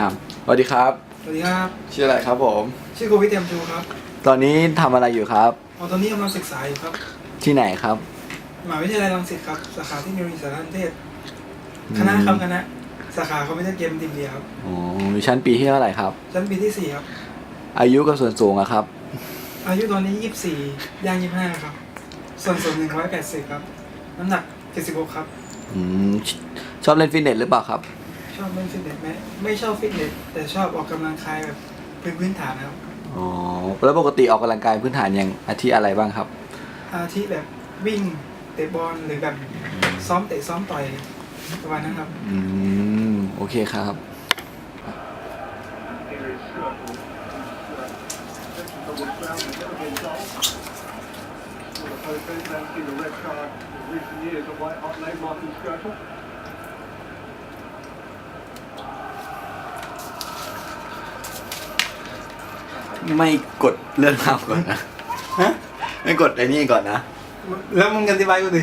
ครับสวัสดีครับ สวัสดีครับ ชื่ออะไรครับผม ชื่อโควิดเตรียมจูครับ ตอนนี้ทำอะไรอยู่ครับ อ๋อตอนนี้กำลังศึกษาอยู่ครับที่ไหนครับ มหาวิทยาลัยรังสิตครับ สาขาที่นิวสารนิเทศ คณะครับคณะ สาขาคอมพิวเตอร์เกมดิมเดียครับ อ๋ออยู่ชั้นปีที่เท่าไหร่ครับ ชั้นปีที่สี่ครับ อายุกับส่วนสูงอะครับ อายุตอนนี้ยี่สิบสี่ย่างยี่สิบห้าครับ ส่วนสูงหนึ่งร้อยแปดสิบครับ น้ำหนักเจ็ดสิบหกครับ อืมชชอบเล่นฟิตเนสหรือเปล่าครับช อบเล่นฟิตเนสไหมไม่ชอบฟิตเนสแต่ชอบออกกำลังกายแบบพื้นพื้นฐานนะครับอ๋อแล้วปกติออกกำลังกายพื้นฐานอย่างอาทิอะไรบ้างครับ อาทิแบบวิ่งเตะบอลหรือแบบซ้อมเตะซ้อมต่อยประมาณนั้นครับ อืม โอเคครับ ไม่กดเรื่องราวก่อนนะฮะไม่กดไอ้นี่ก่อนนะ แล้วมึงอธิบายกูดิ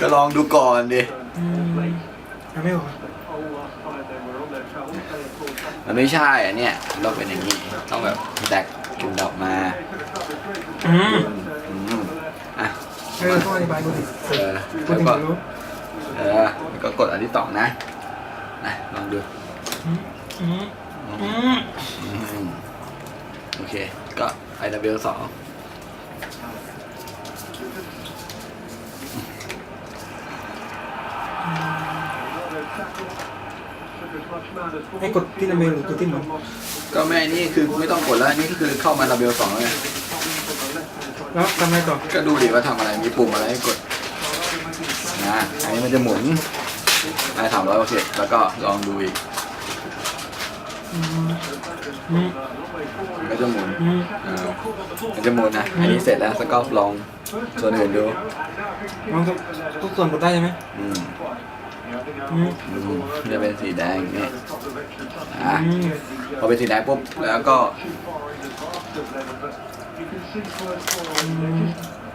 ก็ลองดูก่อนดิอืมยังไม่ออกครับมันไม่ใช่อันเนี้ยต้องเป็นอย่างนี้ต้องแบบแดกกินดอกมาอืมอืมอะเออต้องอธิบายกูดิเออกูแล้วถึงก็จะรู้เออแล้วก็กดอันที่สองนะนะลองดูอืมอืมอืม อืม โอเค ก็ IW สองให้กดที่นาเมลหรือกดที่หมุนก็ไม่นี่คือไม่ต้องกดแล้วนี่คือเข้ามา W สองแล้วไงแล้วทำไงต่อก็ดูดิว่าทำอะไรมีปุ่มอะไรให้กดนะอันนี้มันจะหมุนได้สามร้อยโอเคแล้วก็ลองดูอีกอืมอืมมัน ก็จะหมุนอืมเออมันจะหมุนนะ อันนี้เสร็จแล้วแล้วก็ลองส่วนอื่นดูลองทุกส่วนกดได้ใช่ไหมอืมอืมอืมจะเป็นสีแดงอย่างนี่อะอืมพอเป็นสีแดงปุ๊บแล้วก็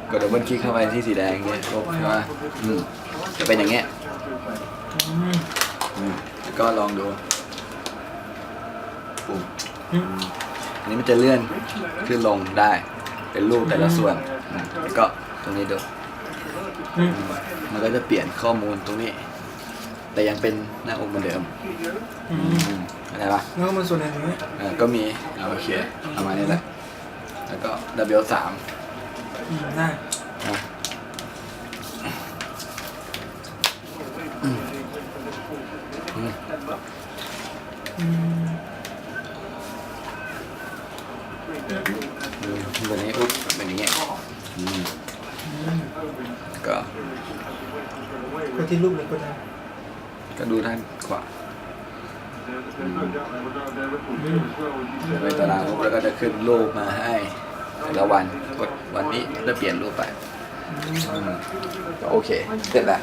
กดดับเบิลคลิกเข้าไปที่สีแดงอย่างเงี้ยปุ๊บใช่ไหมอืมจะเป็นอย่างเงี้ยอืม อืมแล้วก็ลองดู ปุ่มอืมอันนี้มันจะเลื่อนขึ้นลงได้ เป็นรูปแต่ละส่วนอืมแล้วก็ตรงนี้ดูอืมอืมมันก็จะเปลี่ยนข้อมูลตรงนี้ แต่ยังเป็นหน้าอกเหมือนเดิมอืมอืมอะไรปะแล้วก็มันส่วนไหนตรงนี้เออก็มีเอาโอเคประมาณนี้แหละแล้วก็ W สามอืมได้อะอืม อืม แบบนี้ปุ๊บเป็นอย่างเงี้ยอืมก็กดที่รูปหรือกดอะไรก็ดูด้านขวาอืมไปตารางปุ๊บแล้วก็จะขึ้นรูปมาให้แต่ละวันกดวันนี้จะเปลี่ยนรูปไปก็โอเคเสร็จแล้ว